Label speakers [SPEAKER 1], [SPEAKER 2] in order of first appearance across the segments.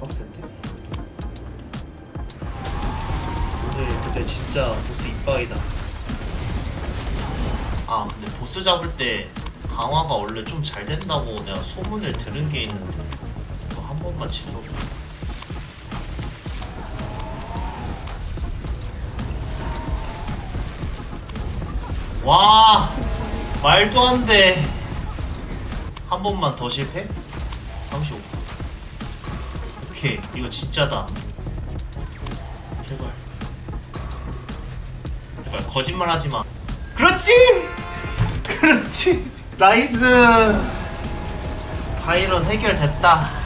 [SPEAKER 1] 빡센데? 오늘 진짜 보스 이빠이다. 아 근데 보스 잡을 때 강화가 원래 좀 잘 된다고 내가 소문을 들은 게 있는데 이거 한 번만 질러봐 와 말도 안 돼. 한 번만 더 실패? 35 오케이. 이거 진짜다. 제발. 제발 거짓말 하지 마. 그렇지! 그렇지. 나이스. 바이런 해결됐다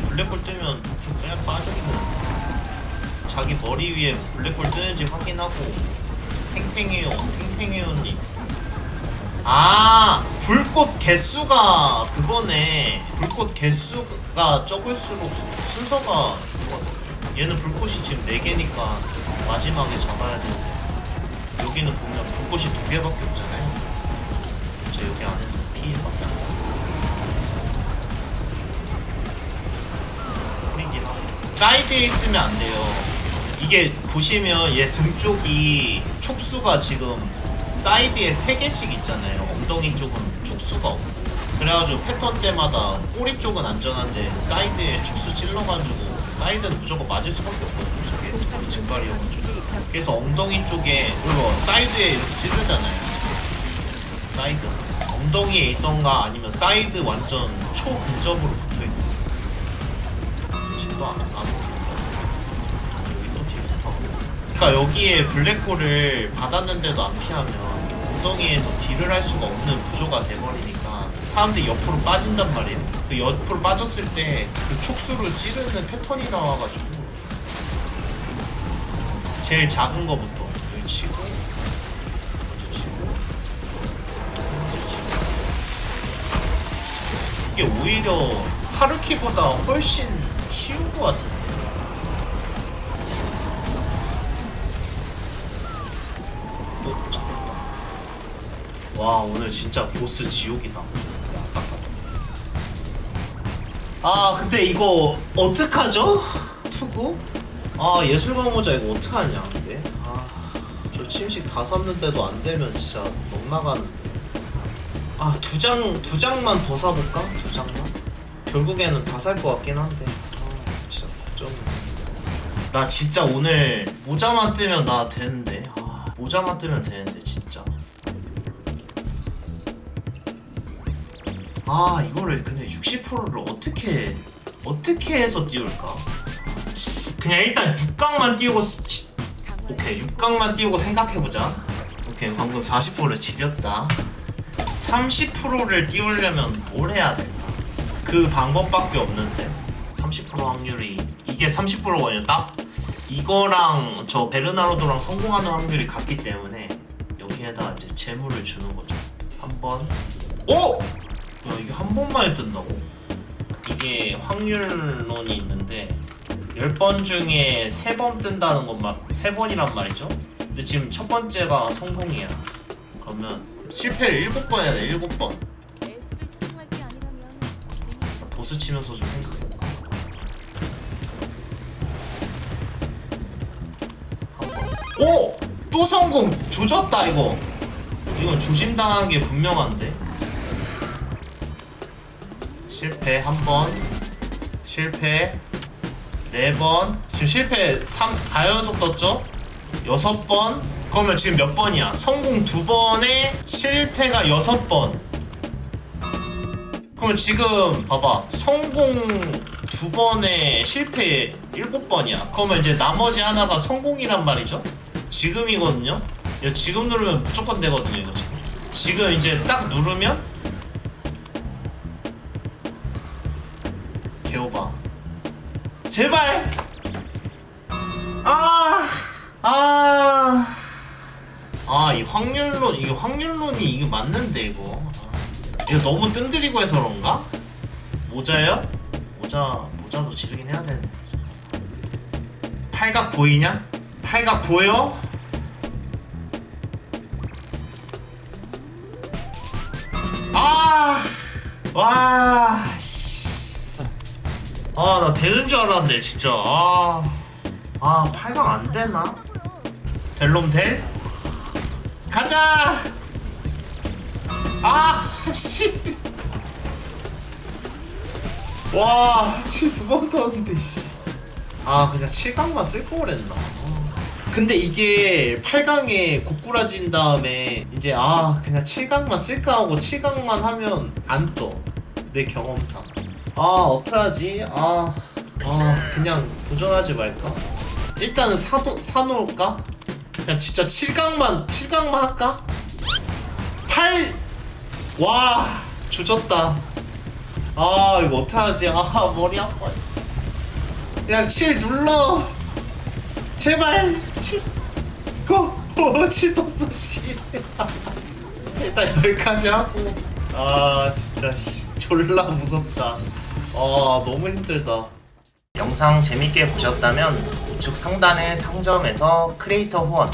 [SPEAKER 1] 블랙홀 뜨면 그냥 빠져있는 자기 머리 위에 블랙홀 뜨는지 확인하고 탱탱이요 탱탱이요님 아 불꽃 개수가 그거네. 불꽃 개수가 적을수록 순서가. 얘는 불꽃이 지금 4개니까 마지막에 잡아야 되는데 여기는 보면 불꽃이 2개밖에 없잖아요. 저 여기 안에 안 사이드에 있으면 안 돼요. 이게 보시면 얘 등 쪽이 촉수가 지금 사이드에 3개씩 있잖아요. 엉덩이 쪽은 촉수가 없고. 그래가지고 패턴 때마다 꼬리 쪽은 안전한데 사이드에 촉수 찔러가지고 사이드는 무조건 맞을 수밖에 없거든요. 저게 증발이어가지고. 그래서 엉덩이 쪽에 그리고 사이드에 이렇게 찌르잖아요. 사이드. 엉덩이에 있던가 아니면 사이드 완전 초근접으로 붙어있는 지금도 안, 뒤에 붙어 그러니까 여기에 블랙홀을 받았는데도 안 피하면 엉덩이에서 딜을 할 수가 없는 구조가 돼버리니까 사람들이 옆으로 빠진단 말이에요. 그 옆으로 빠졌을 때 그 촉수를 찌르는 패턴이 나와가지고 제일 작은 거부터 여기 치고 먼저 치고 이게 오히려 하루키보다 훨씬 쉬운 것 같은데. 오, 잡혔다. 와, 오늘 진짜 보스 지옥이다. 아, 근데 이거 어떡하죠? 투구? 아, 예술가 모자 이거 어떡하냐, 근데? 아, 저 침식 다 샀는데도 안 되면 진짜 넉 나가는데. 아, 두 장, 두 장만 더 사볼까? 두 장만? 결국에는 다 살 것 같긴 한데. 나 진짜 오늘 모자만 뜨면 나 되는데. 아, 모자만 뜨면 되는데, 진짜. 아, 이거를 근데 60%를 어떻게, 어떻게 해서 띄울까? 그냥 일단 6강만 띄우고, 시- 오케이, 6강만 띄우고 생각해보자. 오케이, 방금 40%를 지렸다. 30%를 띄우려면 뭘 해야 될까? 그 방법밖에 없는데 30% 확률이 이게 30%거든요 딱 이거랑 저 베르나르도랑 성공하는 확률이 같기 때문에 여기에다 이제 재물을 주는 거죠. 한 번. 오! 야 이게 한 번만에 뜬다고? 이게 확률론이 있는데 10번 중에 3번 뜬다는 것만 3번이란 말이죠. 근데 지금 첫 번째가 성공이야. 그러면 실패를 7번 해야 돼 7번. 보스 치면서 좀 생각해 오! 또 성공! 조졌다 이거. 이건 조짐당한 게 분명한데. 실패 한번. 실패 네번. 지금 실패 3, 4연속 떴죠? 여섯 번. 그러면 지금 몇 번이야? 성공 두 번에 실패가 여섯 번. 그러면 지금 봐봐. 성공 두 번에 실패 일곱 번이야. 그러면 이제 나머지 하나가 성공이란 말이죠 지금이거든요? 이거 지금 누르면 무조건 되거든요 이거 지금. 지금 이제 딱 누르면 개오바. 제발! 아! 아, 아, 이 확률론 이게 확률론이 이게 맞는데 이거. 아, 이거 너무 뜸들이고 해서 그런가? 모자요? 모자 모자도 지르긴 해야 되는데. 팔각 보이냐? 팔각 보여? 아, 와, 씨. 아, 나 되는 줄 알았는데, 진짜. 아, 아, 8강 안 되나? 델롬 델? 가자! 아, 씨. 와, 7두번 터는데, 씨. 아, 그냥 7강만 쓸 걸 그랬나. 아. 근데 이게 8강에 고꾸라진 다음에 이제 아 그냥 7강만 쓸까 하고 7강만 하면 안 떠. 내 경험상. 아 어떡하지? 아, 아 그냥 도전하지 말까? 일단은 사도 사놓을까? 그냥 진짜 7강만 7강만 할까? 8 와, 조졌다. 아 이거 어떡하지? 아 머리 아파. 그냥 7 눌러. 제발. 7 고! 오, 7 떴어 씨 일단 여기까지 하고. 아 진짜 씨. 졸라 무섭다. 아 너무 힘들다. 영상 재밌게 보셨다면 우측 상단의 상점에서 크리에이터 후원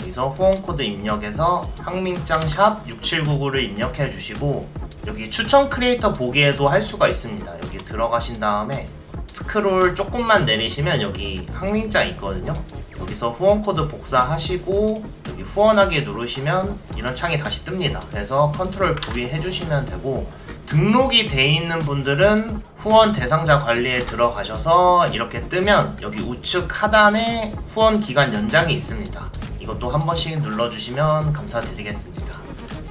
[SPEAKER 1] 여기서 후원 코드 입력해서 항민짱 샵 6799를 입력해 주시고 여기 추천 크리에이터 보기에도 할 수가 있습니다. 여기 들어가신 다음에 스크롤 조금만 내리시면 여기 항민짱 있거든요. 여기서 후원 코드 복사하시고 여기 후원하기 누르시면 이런 창이 다시 뜹니다. 그래서 컨트롤 V 해주시면 되고 등록이 돼 있는 분들은 후원 대상자 관리에 들어가셔서 이렇게 뜨면 여기 우측 하단에 후원 기간 연장이 있습니다. 이것도 한 번씩 눌러주시면 감사드리겠습니다.